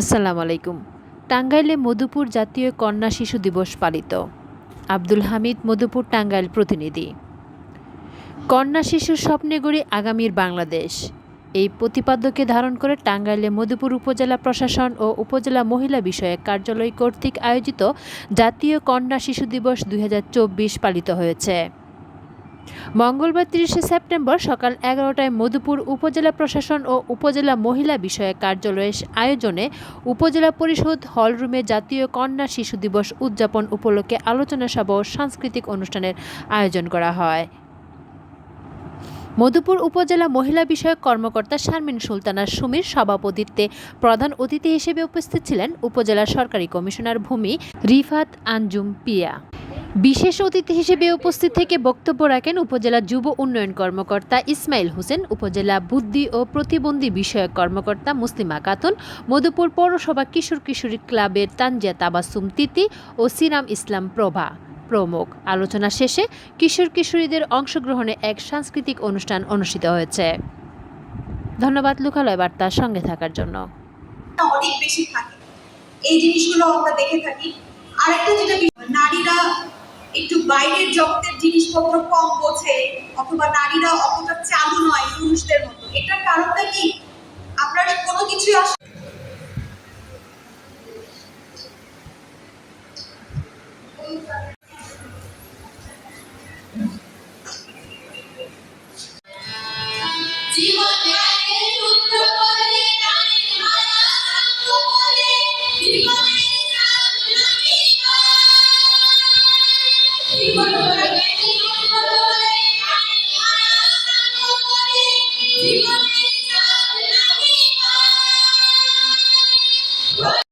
আসসালামু আলাইকুম। টাঙ্গাইলে মধুপুর জাতীয় কন্যা শিশু দিবস পালিত। আব্দুল হামিদ, মধুপুর টাঙ্গাইল প্রতিনিধি। কন্যা শিশুর স্বপ্নে গড়ি আগামীর বাংলাদেশ। এই প্রতিপাদ্যকে ধারণ করে টাঙ্গাইলে মধুপুর উপজেলা প্রশাসন ও উপজেলা মহিলা বিষয়ক কার্যালয় কর্তৃক আয়োজিত জাতীয় কন্যা শিশু দিবস দুই হাজার চব্বিশ পালিত হয়েছে। মঙ্গলবার তিরিশে সেপ্টেম্বর সকাল এগারোটায় মধুপুর উপজেলা প্রশাসন ও উপজেলা মহিলা বিষয়ক কার্যালয়ের আয়োজনে উপজেলা পরিষদ হলরুমে জাতীয় কন্যা শিশু দিবস উদযাপন উপলক্ষে আলোচনা সভা ও সাংস্কৃতিক অনুষ্ঠানের আয়োজন করা হয়। মধুপুর উপজেলা মহিলা বিষয়ক কর্মকর্তা শারমিন সুলতানা সুমির সভাপতিত্বে প্রধান অতিথি হিসেবে উপস্থিত ছিলেন উপজেলা সরকারি কমিশনার ভূমি রিফাত আঞ্জুম পিয়া। বিশেষ অতিথি হিসেবে উপস্থিত থেকে বক্তব্য রাখেন উপজেলা যুব উন্নয়ন কর্মকর্তা ইসমাইল হোসেন, উপজেলা বুদ্ধি ও প্রতিবন্ধী বিষয়ক কর্মকর্তা মুসলিমা খাতুন মধুপুর পৌরসভা কিশোর কিশোরী ক্লাবের তানজিয়া তাবাসুম তিতি ও সিরাম ইসলাম প্রভা প্রমুখ। আলোচনা শেষে কিশোর কিশোরীদের অংশগ্রহণে এক সাংস্কৃতিক অনুষ্ঠান অনুষ্ঠিত হয়েছে। ধন্যবাদ লোকালয় বার্তার সঙ্গে থাকার জন্য। অনেক বেশি থাকে। এই জিনিসগুলো আমরা দেখে থাকি। আরেকটা যেটা একটু বাইরের জগতের জিনিসপত্র কম বোঝে, অথবা নারীরা অতটা চালু নয়, পুরুষদের মতো। এটার কারণটা কি? আপনার কোনো কিছু আসলে জীবনটাকে